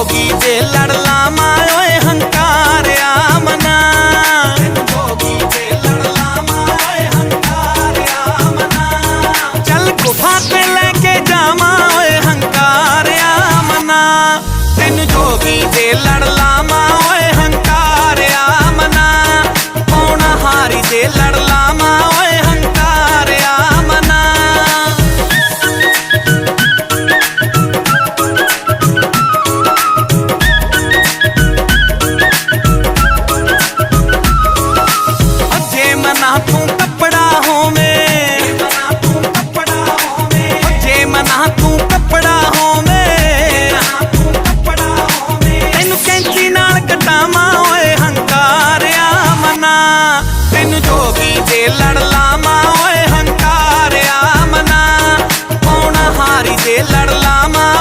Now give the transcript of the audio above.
ਜੋਗੀ ਜੇ ਲੜ ਲਾਵਾਂ, ਓਏ ਹੰਕਾਰਿਆ ਮਨਾ। ਜੋਗੀ ਜੇ ਲੜ ਲਾਵਾਂ, ਓਏ ਹੰਕਾਰਿਆ ਮਨਾ। ਚੱਲ ਗੁਫਾ ਤੇ ਲੈ ਕੇ ਜਾਵਾਂ, ਓਏ ਹੰਕਾਰਿਆ ਮਨਾ। ਤੈਨੂੰ ਜੋਗੀ ਜੇ ਲੜ ਲਾਵਾਂ ਕਟਾਵਾਂ ਓਏ ਹੰਕਾਰਿਆ ਮਨਾ। ਤੈਨੂੰ ਜੋਗੀ ਤੇ ਲੜ ਲਾਵਾਂ ਓਏ ਹੰਕਾਰਿਆ ਮਨਾ। ਪੌਣਾ ਹਾਰੀ ਤੇ ਲੜ ਲਾਵਾਂ